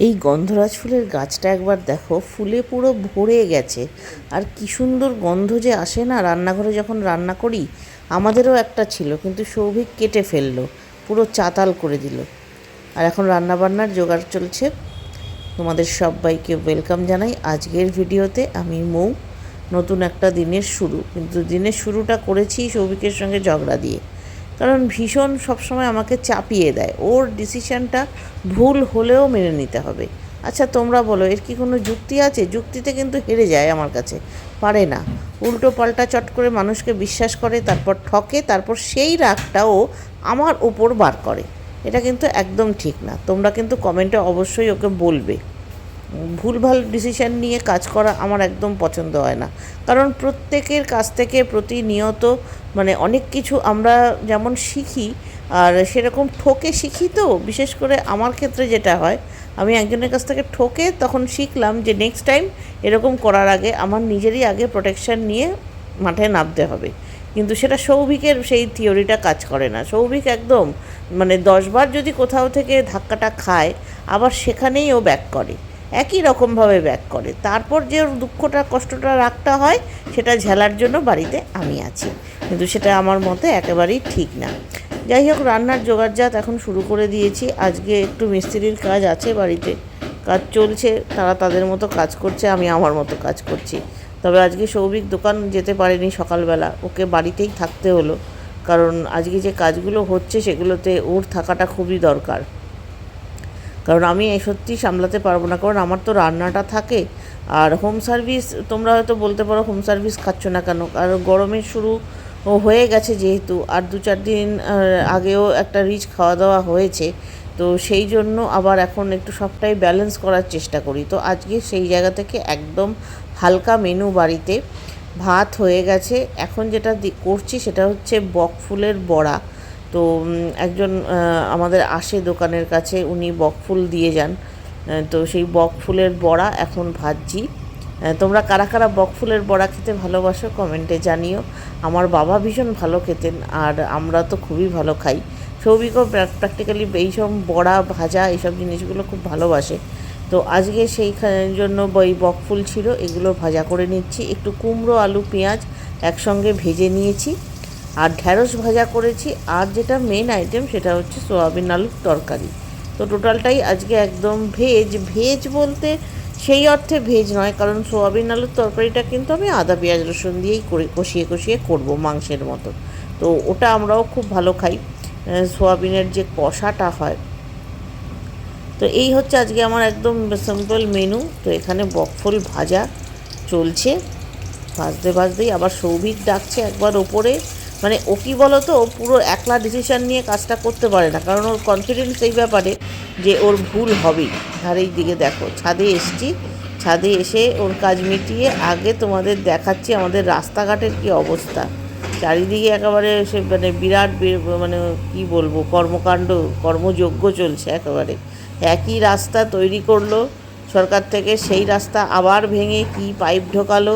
এই গন্ধরাজ ফুলের গাছটা একবার দেখো, ফুলে পুরো ভরে গেছে। আর কি সুন্দর গন্ধ যে আসে না, রান্নাঘরে যখন রান্না করি, আমাদেরও একটা ছিল, কিন্তু সৌভিক কেটে ফেলল, পুরো চাতাল করে দিল। আর এখন রান্নাবান্নার জোগাড় চলছে। তোমাদের সবাইকে ওয়েলকাম জানাই। আজকের ভিডিওতে আমি মৌ, নতুন একটা দিনের শুরু। কিন্তু দিনের শুরুটা করেছি সৌভিকের সঙ্গে ঝগড়া দিয়ে। কারণ ভীষণ সবসময় আমাকে চাপিয়ে দেয়। ওর ডিসিশনটা ভুল হলেও মেনে নিতে হবে। আচ্ছা তোমরা বলো, এর কি কোনো যুক্তি আছে? যুক্তিতে কিন্তু হেরে যায় আমার কাছে। পারে না। উল্টো পাল্টা চট করে মানুষকে বিশ্বাস করে, তারপর ঠকে, তারপর সেই রাগটাও আমার ওপর বার করে। এটা কিন্তু একদম ঠিক না। তোমরা কিন্তু কমেন্টে অবশ্যই ওকে বলবে। ভুলভাল ডিসিশন নিয়ে কাজ করা আমার একদম পছন্দ হয় না। কারণ প্রত্যেকের কাছ থেকে প্রতিনিয়ত মানে অনেক কিছু আমরা যেমন শিখি, আর সেরকম ঠকে শিখি তো, বিশেষ করে আমার ক্ষেত্রে যেটা হয়, আমি একজনের কাছ থেকে ঠকে তখন শিখলাম যে নেক্সট টাইম এরকম করার আগে আমার নিজেরই আগে প্রোটেকশন নিয়ে মাঠে নামতে হবে। কিন্তু সেটা সৌভিকের সেই থিওরিটা কাজ করে না। সৌভিক একদম মানে দশবার যদি কোথাও থেকে ধাক্কাটা খায়, আবার সেখানেই ও ব্যাক করে। একই রকমভাবে ব্যাক করে। তারপর যে দুঃখটা, কষ্টটা রাগটা হয়, সেটা ঝেলার জন্য বাড়িতে আমি আছি। কিন্তু সেটা আমার মতে একেবারেই ঠিক না। যাই হোক, রান্নার জোগাড়জাত এখন শুরু করে দিয়েছি। আজকে একটু মিস্ত্রির কাজ আছে বাড়িতে। কাজ চলছে, তারা তাদের মতো কাজ করছে, আমি আমার মতো কাজ করছি। তবে আজকে সৌভিক দোকান যেতে পারেনি সকালবেলা। ওকে বাড়িতেই থাকতে হলো। কারণ আজকে যে কাজগুলো হচ্ছে, সেগুলোতে ওর থাকাটা খুবই দরকার। কারণ আমি এই সত্যি সামলাতে পারব না, কারণ আমার তো রান্নাটা থাকে। আর হোম সার্ভিস তোমরা হয়তো বলতে পারো হোম সার্ভিস খাচ্ছ না কেন? কারণ গরমের শুরু হয়ে গেছে যেহেতু, আর দু চার দিন আগেও একটা রিচ খাওয়া দাওয়া হয়েছে। তো সেই জন্য আবার এখন একটু সবটাই ব্যালেন্স করার চেষ্টা করি। তো আজকে সেই জায়গা থেকে একদম হালকা মেনু বাড়িতে ভাত হয়ে গেছে। এখন যেটা করছি সেটা হচ্ছে বক ফুলের বড়া। তো একজন আমাদের আসে দোকানের কাছে, উনি বকফুল দিয়ে যান। তো সেই বকফুলের বড়া এখন ভাজছি। তোমরা কারা কারা বকফুলের বড়া খেতে ভালোবাসো কমেন্টে জানিও। আমার বাবা ভীষণ ভালো খেতেন আর আমরা তো খুবই ভালো খাই। সৌভিকও প্র্যাকটিক্যালি এইসব বড়া, ভাজা এইসব জিনিসগুলো খুব ভালোবাসে। তো আজকে সেই জন্য ওই বকফুল ছিল, এগুলো ভাজা করে নিচ্ছি। একটু কুমড়ো, আলু, পেঁয়াজ একসঙ্গে ভেজে নিয়েছি। আর ঢ্যাঁড়স ভাজা করেছি। আর যেটা মেন আইটেম সেটা হচ্ছে সোয়াবিন আলুর তরকারি। তো টোটালটাই আজকে একদম ভেজ ভেজ বলতে সেই অর্থে ভেজ নয়, কারণ সোয়াবিন আলুর তরকারিটা কিন্তু আমি আদা, পেঁয়াজ, রসুন দিয়েই করে কষিয়ে কষিয়ে করব মাংসের মতো। তো ওটা আমরাও খুব ভালো খাই। সোয়াবিনের যে কষাটা হয়। তো এই হচ্ছে আজকে আমার একদম সিম্পল মেনু তো এখানে বকফুল ভাজা চলছে। ভাজতে, ভাজতেই আবার সৌভিক ডাকছে একবার ওপরে। মানে ও কি বলো তো পুরো একলা ডিসিশন নিয়ে কাজটা করতে পারে না। কারণ ওর কনফিডেন্স এই ব্যাপারে যে ওর ভুল হবেই। আর এই দিকে দেখো, ছাদে এসছি। ছাদে এসে ওর কাজ মিটিয়ে আগে তোমাদের দেখাচ্ছি আমাদের রাস্তাঘাটের কি অবস্থা। চারিদিকে একেবারে সে মানে বিরাট মানে কি বলব, কর্মকাণ্ড, কর্মযজ্ঞ চলছে একেবারে। একই রাস্তা তৈরি করল, সরকার থেকে সেই রাস্তা আবার ভেঙে কি পাইপ ঢোকালো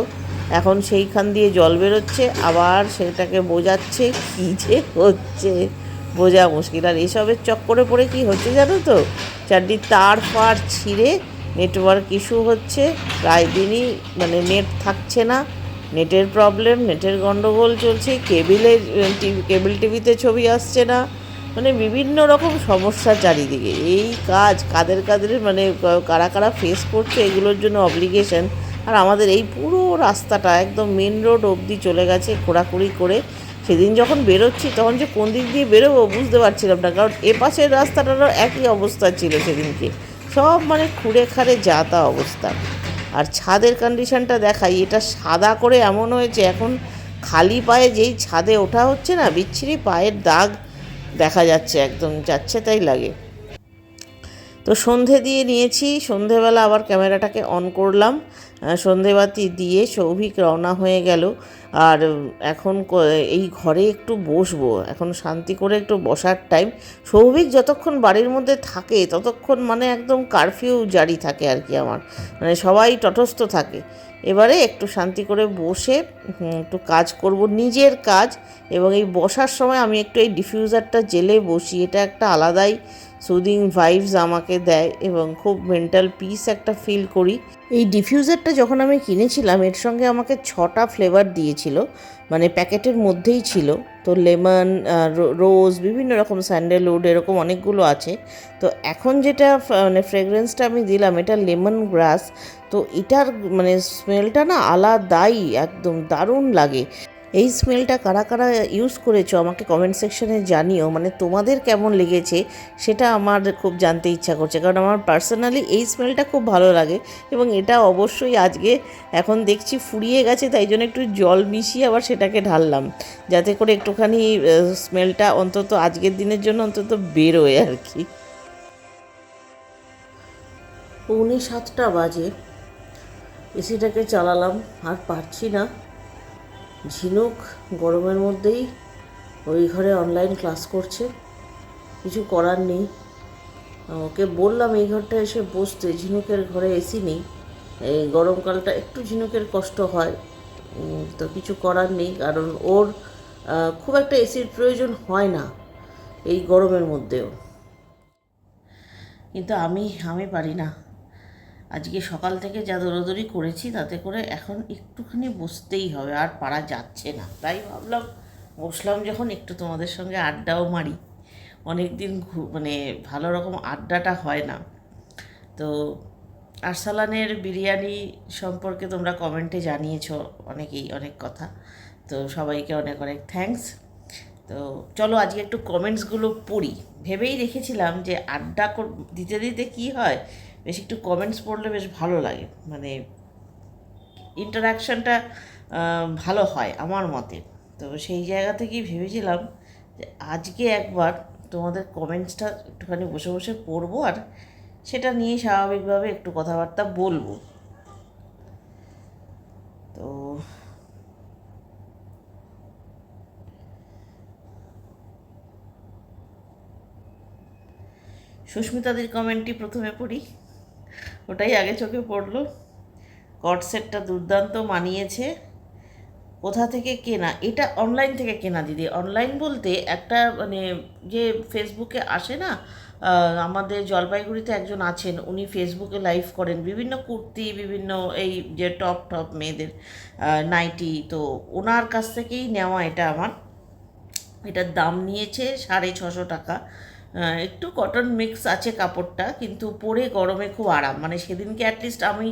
এখন সেইখান দিয়ে জল বেরোচ্ছে, আবার সেটাকে বোঝাচ্ছে কী যে হচ্ছে। বোঝা মুশকিল। আর এসবের চক্করে পড়ে কি হচ্ছে জানো তো? চারটি তার ফার ছিঁড়ে নেটওয়ার্ক ইস্যু হচ্ছে। প্রায় দিনই মানে নেট থাকছে না। নেটের প্রবলেম নেটের গণ্ডগোল চলছে। কেবিলের টিভি, কেবল টিভিতে ছবি আসছে না। মানে বিভিন্ন রকম সমস্যা চারিদিকে। এই কাজ কাদের কাদের মানে কারা কারা ফেস করছে, এগুলোর জন্য অব্লিগেশন আর আমাদের এই পুরো রাস্তাটা একদম মেন রোড অবধি চলে গেছে খোঁড়াখুড়ি করে। সেদিন যখন বেরোচ্ছি তখন যে কোন দিক দিয়ে বেরোবো বুঝতে পারছিলাম না, কারণ এ পাশের রাস্তাটারও একই অবস্থা ছিল সেদিনকে। সব মানে খুঁড়ে খাড়ে যা তা অবস্থা। আর ছাদের কন্ডিশনটা দেখাই, এটা সাদা করে এমন হয়েছে, এখন খালি পায়ে যেই ছাদে ওঠা হচ্ছে না, বিচ্ছিরি পায়ের দাগ দেখা যাচ্ছে একদম, যাচ্ছে তাই লাগে। তো সন্ধে দিয়ে নিয়েছি, সন্ধেবেলা আবার ক্যামেরাটাকে অন করলাম। সন্ধেবাতি দিয়ে সৌভিক রওনা হয়ে গেল। আর এখন এই ঘরে একটু বসবো। এখন শান্তি করে একটু বসার টাইম সৌভিক যতক্ষণ বাড়ির মধ্যে থাকে, ততক্ষণ মানে একদম কারফিউ জারি থাকে আর কি আমার। মানে সবাই তটস্থ থাকে। এবারে একটু শান্তি করে বসে একটু কাজ করব, নিজের কাজ। এবং এই বসার সময় আমি একটু এই ডিফিউজারটা জেলে বসি। এটা একটা আলাদাই সুদিং ভাইবস আমাকে দেয় এবং খুব মেন্টাল পিস একটা ফিল করি। এই ডিফিউজারটা যখন আমি কিনেছিলাম, এর সঙ্গে আমাকে ছটা ফ্লেভার দিয়েছিল মানে প্যাকেটের মধ্যেই ছিল। তো লেমন রোজ বিভিন্ন রকম স্যান্ডেলউড এরকম অনেকগুলো আছে। তো এখন যেটা মানে ফ্রেগরেন্সটা আমি দিলাম, এটা লেমন গ্রাস। তো এটার মানে স্মেলটা না আলাদাই, একদম দারুণ লাগে। এই স্মেলটা কারা কারা ইউজ করেছ আমাকে কমেন্ট সেকশনে জানিও। মানে তোমাদের কেমন লেগেছে সেটা আমার খুব জানতে ইচ্ছা করছে। কারণ আমার পার্সোনালি এই স্মেলটা খুব ভালো লাগে এবং এটা অবশ্যই আজকে এখন দেখছি ফুরিয়ে গেছে, তাই জন্য একটু জল মিশিয়ে আবার সেটাকে ঢাললাম। যাতে করে একটুখানি স্মেলটা অন্তত আজকের দিনের জন্য অন্তত বেরোয় আর কি। পৌনে সাতটা বাজে। এসিটাকে চালালাম, আর পারছি না। ঝিনুক গরমের মধ্যেই ওই ঘরে অনলাইন ক্লাস করছে। কিছু করার নেই। ওকে বললাম, এই ঘরটা এসে বসতে, ঝিনুকের ঘরে এসি নেই। এই গরমকালটা একটু ঝিনুকের কষ্ট হয়। তো কিছু করার নেই, কারণ ওর খুব একটা এসির প্রয়োজন হয় না এই গরমের মধ্যেও। কিন্তু আমি আমি পারি না। আজকে সকাল থেকে যা দৌড়াদৌড়ি করেছি তাতে করে এখন একটুখানি বসতেই হবে, আর পারা যাচ্ছে না। তাই ভাবলাম, বসলাম যখন একটু তোমাদের সঙ্গে আড্ডাও মারি। অনেক দিন মানে ভালো রকম আড্ডাটা হয় না। তো আরসালানের বিরিয়ানি সম্পর্কে তোমরা কমেন্টে জানিয়েছ অনেকেই, অনেক কথা। তো সবাইকে অনেক অনেক থ্যাঙ্কস। তো চলো আজকে একটু কমেন্টসগুলো পড়ি। ভেবেই রেখেছিলাম যে আড্ডা দিতে দিতে কি হয়? বেশ একটু কমেন্টস পড়লে বেশ ভালো লাগে। মানে ইন্টারাকশানটা ভালো হয় আমার মতে। তো সেই জায়গা থেকেই ভেবেছিলাম যে আজকে একবার তোমাদের কমেন্টসটা একটুখানি বসে বসে পড়ব আর সেটা নিয়ে স্বাভাবিকভাবে একটু কথাবার্তা বলব। তো সুস্মিতাদের কমেন্টটি প্রথমে পড়ি। ওটাই আগে চোখে পড়ল। কট সেটটা দুর্দান্ত মানিয়েছে। কোথা থেকে কেনা? এটা অনলাইন থেকে কেনা দিদি। অনলাইন বলতে একটা মানে যে ফেসবুকে আসে না আমাদের জলপাইগুড়িতে একজন আছেন, উনি ফেসবুকে লাইভ করেন। বিভিন্ন কুর্তি, বিভিন্ন এই যে টপ টপ মেয়েদের নাইটি তো ওনার কাছ থেকেই নেওয়া এটা আমার। এটার দাম নিয়েছে সাড়ে ছশো টাকা। একটু কটন মিক্স আছে কাপড়টা, কিন্তু পরে গরমে খুব আরাম। মানে সেদিনকে অ্যাটলিস্ট আমি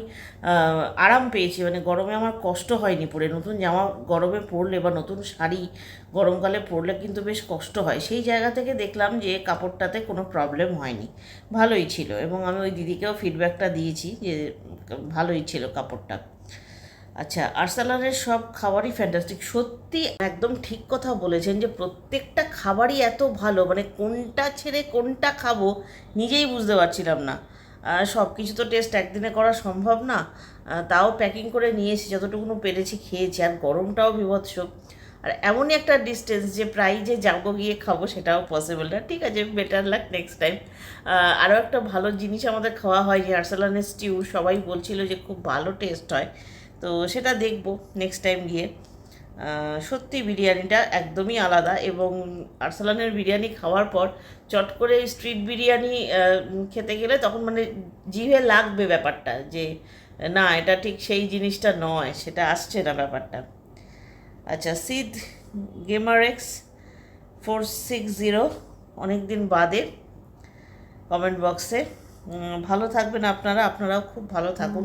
আরাম পেয়েছি। মানে গরমে আমার কষ্ট হয়নি পরে। নতুন জামা গরমে পরলে বা নতুন শাড়ি গরমকালে পরলে কিন্তু বেশ কষ্ট হয়। সেই জায়গা থেকে দেখলাম যে কাপড়টাতে কোনো প্রবলেম হয়নি। ভালোই ছিল। এবং আমি ওই দিদিকেও ফিডব্যাকটা দিয়েছি যে ভালোই ছিল কাপড়টা। আচ্ছা আরসালানের সব খাবারই ফ্যান্টাস্টিক সত্যি একদম ঠিক কথা বলেছেন যে প্রত্যেকটা খাবারই এত ভালো মানে কোনটা ছেড়ে কোনটা খাব নিজেই বুঝতে পারছিলাম না। সব কিছু তো টেস্ট একদিনে করা সম্ভব না। তাও প্যাকিং করে নিয়ে এসেছি যতটুকুনো পেরেছি খেয়েছি, আর গরমটাও বিভৎস। আর এমনই একটা ডিস্টেন্স যে প্রায় যে যাব গিয়ে খাব সেটাও পসিবল না। ঠিক আছে বেটার লাক নেক্সট টাইম আরও একটা ভালো জিনিস আমাদের খাওয়া হয় যে আরসালানের স্টিউ সবাই বলছিল যে খুব ভালো টেস্ট হয়। তো সেটা দেখব নেক্সট টাইম গিয়ে। সত্যি বিরিয়ানিটা একদমই আলাদা এবং আরসালানের বিরিয়ানি খাওয়ার পর চট করে স্ট্রিট বিরিয়ানি খেতে গেলে তখন মানে জিভে লাগবে ব্যাপারটা যে, না, এটা ঠিক সেই জিনিসটা নয়, সেটা আসছে না ব্যাপারটা। আচ্ছা সিদ gamer X four six zero অনেক দিন বাদে কমেন্ট বক্সে ভালো থাকবেন আপনারা, আপনারাও খুব ভালো থাকুন।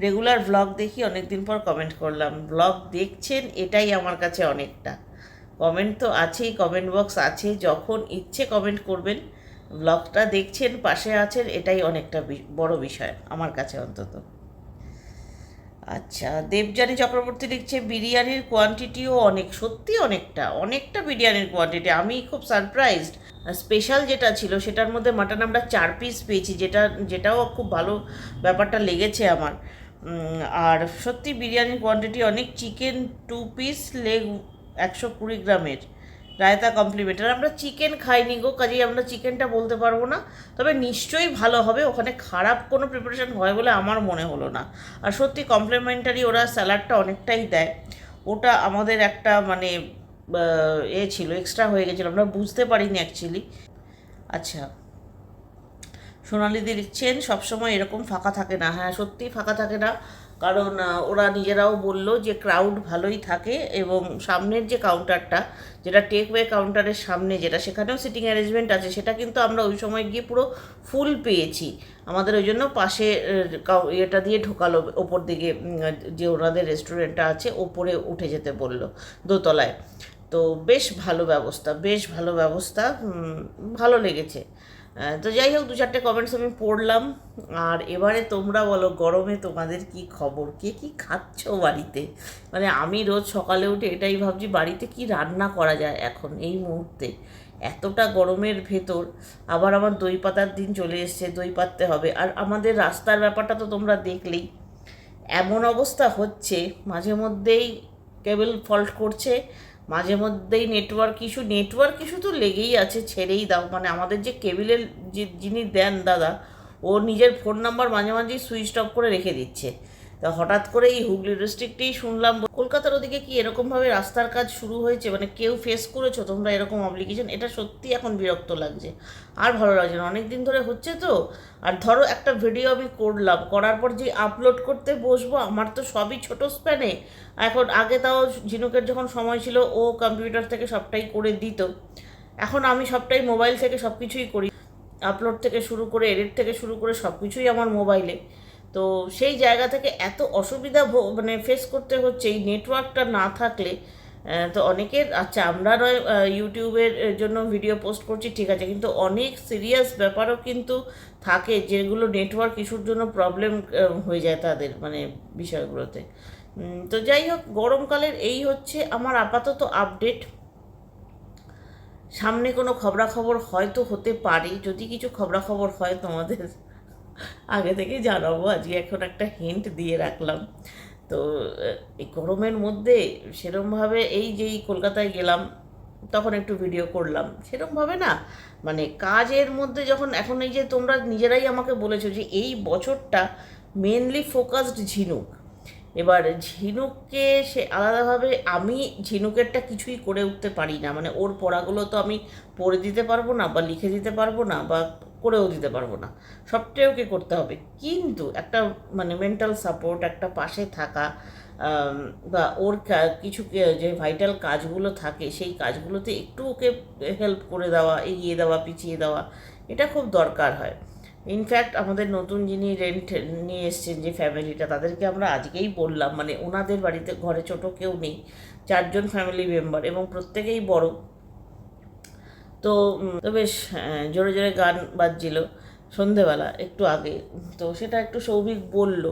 রেগুলার ব্লগ দেখি অনেক দিন পর কমেন্ট করলাম। ব্লগ দেখছেন, এটাই আমার কাছে অনেকটা। কমেন্ট তো আছেই কমেন্ট বক্স আছে, যখন ইচ্ছে কমেন্ট করবেন ব্লগটা দেখছেন, পাশে আছেন, এটাই অনেকটা বড় বিষয় আমার কাছে অন্তত। আচ্ছা দেবযানী চক্রবর্তী লিখছে, বিরিয়ানির কোয়ান্টিটিও অনেক, সত্যি অনেকটা অনেকটা বিরিয়ানির কোয়ান্টিটি আমি খুব সারপ্রাইজড স্পেশাল যেটা ছিল, সেটার মধ্যে মাটন আমরা চার পিস পেয়েছি, যেটা, যেটাও খুব ভালো ব্যাপারটা লেগেছে আমার। আর সত্যি বিরিয়ানির কোয়ান্টিটি অনেক চিকেন টু পিস লেগ একশো কুড়ি গ্রামের। রায়তা কমপ্লিমেন্টার আমরা চিকেন খাইনি গো, কাজেই আমরা চিকেনটা বলতে পারব না। তবে নিশ্চয়ই ভালো হবে, ওখানে খারাপ কোনো প্রিপারেশন হয় বলে আমার মনে হলো না। আর সত্যি কমপ্লিমেন্টারি ওরা স্যালাডটা অনেকটাই দেয়। ওটা আমাদের একটা মানে এ ছিল এক্সট্রা হয়ে গেছিল, আমরা বুঝতে পারিনি অ্যাকচুয়ালি আচ্ছা। সোনালিদি লিখছেন সবসময় এরকম ফাঁকা থাকে না। হ্যাঁ সত্যিই ফাঁকা থাকে না। কারণ ওরা নিজেরাও বলল যে ক্রাউড ভালোই থাকে এবং সামনের যে কাউন্টারটা যেটা টেক ওয়ে কাউন্টারের সামনে, যেটা সেখানেও সিটিং অ্যারেঞ্জমেন্ট আছে, সেটা কিন্তু আমরা ওই সময় গিয়ে পুরো ফুল পেয়েছি। আমাদের ওই জন্য পাশে ইয়েটা দিয়ে ঢোকালো, ওপর দিকে যে ওনাদের রেস্টুরেন্টটা আছে, ওপরে উঠে যেতে বলল দোতলায়। তো বেশ ভালো ব্যবস্থা, বেশ ভালো ব্যবস্থা ভালো লেগেছে। তো যাই হোক দু চারটে কমেন্টস আমি পড়লাম। আর এবারে তোমরা বলো, গরমে তোমাদের কি খবর? কে কি খাচ্ছ বাড়িতে? মানে আমি রোজ সকালে উঠে এটাই ভাবছি, বাড়িতে কি রান্না করা যায় এখন এই মুহূর্তে? এতটা গরমের ভেতর আবার আমার দই পাতার দিন চলে এসছে, দই পাততে হবে। আর আমাদের রাস্তার ব্যাপারটা তো তোমরা দেখলেই। এমন অবস্থা হচ্ছে, মাঝে মধ্যেই কেবল ফল্ট করছে। মাঝে মধ্যেই নেটওয়ার্ক ইস্যু নেটওয়ার্ক ইস্যু তো লেগেই আছে, ছেড়েই দাও। মানে আমাদের যে কেবিলের যে, যিনি দেন দাদা, ও নিজের ফোন নাম্বার মাঝে মাঝেই সুইচ অফ করে রেখে দিচ্ছে। তা হঠাৎ করে এই হুগলি ডিস্ট্রিক্টেই শুনলাম, কলকাতার ওদিকে কি এরকমভাবে রাস্তার কাজ শুরু হয়েছে? মানে কেউ ফেস করেছ তোমরা এরকম অব্লিকেশন এটা সত্যি এখন বিরক্ত লাগছে। আর ভালো লাগছে না। অনেক দিন ধরে হচ্ছে তো। আর ধরো একটা ভিডিও আমি করলাম, করার পর যে আপলোড করতে বসবো, আমার তো সবই ছোট স্প্যানে এখন আগে তাও ঝিনুকের যখন সময় ছিল, ও কম্পিউটার থেকে সবটাই করে দিত। এখন আমি সবটাই মোবাইল থেকে সব কিছুই করি। আপলোড থেকে শুরু করে এডিট থেকে শুরু করে সব কিছুই আমার মোবাইলে তো সেই জায়গা থেকে এত অসুবিধা মানে ফেস করতে হচ্ছে, এই নেটওয়ার্কটা না থাকলে তো অনেকের আচ্ছা আমরা নয় ইউটিউবের জন্য ভিডিও পোস্ট করছি, ঠিক আছে, কিন্তু অনেক সিরিয়াস ব্যাপারও কিন্তু থাকে যেগুলো নেটওয়ার্ক ইস্যুর জন্য প্রবলেম হয়ে যায় তাদের মানে বিষয়গুলোতে। তো যাই হোক, গরমকালের এই হচ্ছে আমার আপাতত আপডেট সামনে কোনো খবরাখবর হয়তো হতে পারে, যদি কিছু খবরাখবর হয় তোমাদের আগে থেকে জানাব, আজকে এখন একটা হিন্ট দিয়ে রাখলাম। তো, এই গরমের মধ্যে সেরমভাবে এই যেই কলকাতায় গেলাম, তখন একটু ভিডিও করলাম। সেরমভাবে না মানে কাজের মধ্যে যখন, এখন এই যে তোমরা নিজেরাই আমাকে বলেছ যে এই বছরটা মেনলি ফোকাসড ঝিনুক। এবার ঝিনুককে সে আলাদাভাবে আমি ঝিনুকেরটা কিছুই করে উঠতে পারি না। মানে ওর পড়াগুলো তো আমি পড়ে দিতে পারব না বা লিখে দিতে পারব না বা করেও দিতে পারব না। সবটাই ওকে করতে হবে। কিন্তু একটা মানে মেন্টাল সাপোর্ট একটা পাশে থাকা বা ওর কিছু যে ভাইটাল কাজগুলো থাকে, সেই কাজগুলোতে একটু ওকে হেল্প করে দেওয়া, এগিয়ে দেওয়া, পিছিয়ে দেওয়া, এটা খুব দরকার হয়। ইনফ্যাক্ট আমাদের নতুন যিনি রেন্ট নিয়ে এসছেন, যে ফ্যামিলিটা তাদেরকে আমরা আজকেই বললাম মানে ওনাদের বাড়িতে ঘরে ছোট কেউ নেই, চারজন ফ্যামিলি মেম্বার এবং প্রত্যেকেই বড় তো তো বেশ জোরে জোরে গান বাজছিল সন্ধেবেলা, একটু আগে। তো সেটা একটু সৌভিক বলল,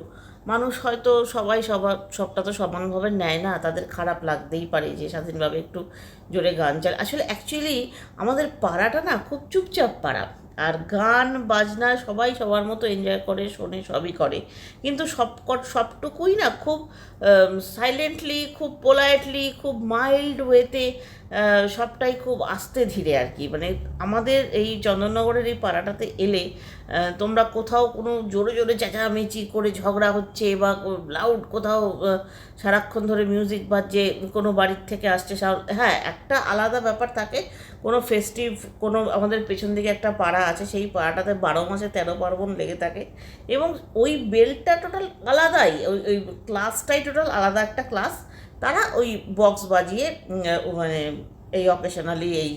মানুষ হয়তো সবাই সবার, সবটা তো সমানভাবে নেয় না, তাদের খারাপ লাগতেই পারে যে স্বাধীনভাবে একটু জোরে গান চাল আসলে অ্যাকচুয়ালি আমাদের পাড়াটা না খুব চুপচাপ পাড়া। আর গান, বাজনা সবাই সবার মতো এনজয় করে, শোনে, সবই করে। কিন্তু সব সবটুকুই না খুব সাইলেন্টলি খুব পোলাইটলি খুব মাইল্ড ওয়েতে সবটাই খুব আস্তে ধীরে আর কি। মানে আমাদের এই চন্দননগরের এই পাড়াটাতে এলে তোমরা কোথাও কোনো জোরে জোরে চেঁচামেচি করে ঝগড়া হচ্ছে বা লাউড কোথাও সারাক্ষণ ধরে মিউজিক বাজছে, কোনো বাড়ির থেকে আসছে হ্যাঁ একটা আলাদা ব্যাপার থাকে। কোনো ফেস্টিভ কোনো আমাদের পেছন দিকে একটা পাড়া আছে, সেই পাড়াটাতে বারো মাসে তেরো পার্বণ লেগে থাকে। এবং ওই বেলটা টোটাল আলাদাই, ওই ওই ক্লাসটাই টোটাল আলাদা একটা ক্লাস তারা ওই বক্স বাজিয়ে মানে এই অকেশনালি এই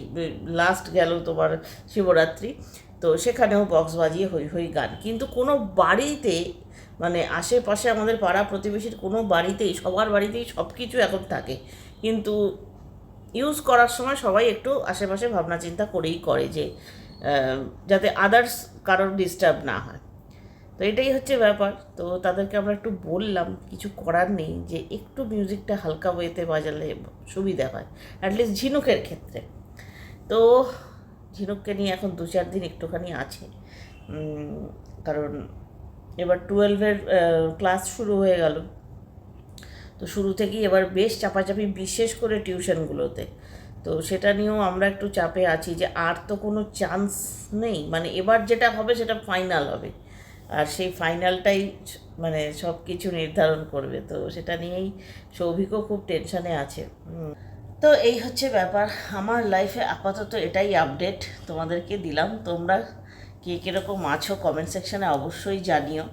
লাস্ট গেল তোমার শিবরাত্রি। তো সেখানেও বক্স বাজিয়ে হই হই গান। কিন্তু কোনো বাড়িতে মানে আশেপাশে আমাদের পাড়া প্রতিবেশীর কোনো বাড়িতেই, সবার বাড়িতেই সব কিছু এখন থাকে। কিন্তু ইউজ করার সময় সবাই একটু আশেপাশে ভাবনা চিন্তা করেই করে যে যাতে আদার্স কারোর ডিস্টার্ব না হয়। তো এটাই হচ্ছে ব্যাপার। তো তাদেরকে আমরা একটু বললাম, কিছু করার নেই যে একটু মিউজিকটা হালকা ওয়েতে বাজালে সুবিধা হয় অ্যাটলিস্ট ঝিনুকের ক্ষেত্রে। তো ঝিনুককে নিয়ে এখন দু চার দিন একটুখানি আছে। কারণ এবার টুয়েলভের ক্লাস শুরু হয়ে গেল। তো শুরু থেকেই এবার বেশ চাপাচাপি বিশেষ করে টিউশনগুলোতে। তো সেটা নিয়েও আমরা একটু চাপে আছি যে আর তো কোনো চান্স নেই। মানে এবার যেটা হবে সেটা ফাইনাল হবে। আর সেই ফাইনালটাই মানে সব কিছু নির্ধারণ করবে। তো সেটা নিয়েই সৌভিকও খুব টেনশানে আছে। তো এই হচ্ছে ব্যাপার। আমার লাইফে আপাতত এটাই আপডেট তোমাদেরকে দিলাম। তোমরা কে কীরকম আছো কমেন্ট সেকশানে অবশ্যই জানিও।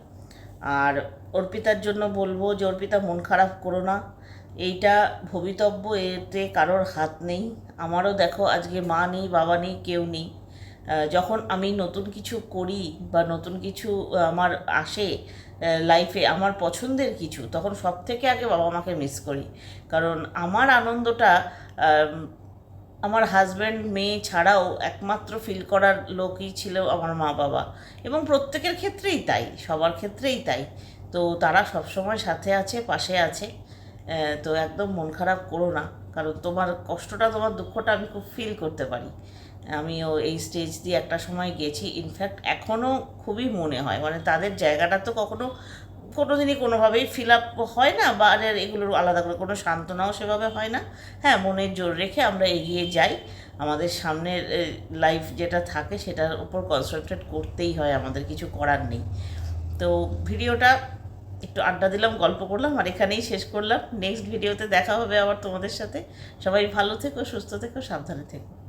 আর অর্পিতার জন্য বলব যে, অর্পিতা মন খারাপ করো না। এইটা ভবিতব্য, এতে কারোর হাত নেই। আমারও দেখো, আজকে মা নেই, বাবা নেই, কেউ নেই। যখন আমি নতুন কিছু করি বা নতুন কিছু আমার আসে লাইফে আমার পছন্দের কিছু, তখন সব থেকে আগে বাবা মাকে মিস করি। কারণ আমার আনন্দটা আমার হাজব্যান্ড মেয়ে ছাড়াও একমাত্র ফিল করার লোকই ছিল আমার মা বাবা। এবং প্রত্যেকের ক্ষেত্রেই তাই, সবার ক্ষেত্রেই তাই। তো তারা সবসময় সাথে আছে, পাশে আছে তো একদম মন খারাপ করো না। কারণ তোমার কষ্টটা, তোমার দুঃখটা আমি খুব ফিল করতে পারি। আমিও এই স্টেজ দিয়ে একটা সময় গেছি। ইনফ্যাক্ট এখনও খুবই মনে হয়। মানে তাদের জায়গাটা তো কখনো কোনো দিনই কোনোভাবেই ফিল আপ হয় না বা আর এগুলোর আলাদা করে কোনো সান্ত্বনাও সেভাবে হয় না। হ্যাঁ মনের জোর রেখে আমরা এগিয়ে যাই। আমাদের সামনের লাইফ যেটা থাকে সেটার উপর কনসেন্ট্রেট করতেই হয়। আমাদের কিছু করার নেই। তো ভিডিওটা একটু আড্ডা দিলাম, গল্প করলাম আর এখানেই শেষ করলাম। নেক্সট ভিডিওতে দেখা হবে আবার তোমাদের সাথে। সবাই ভালো থেকো, সুস্থ থেকো, সাবধানে থেকো।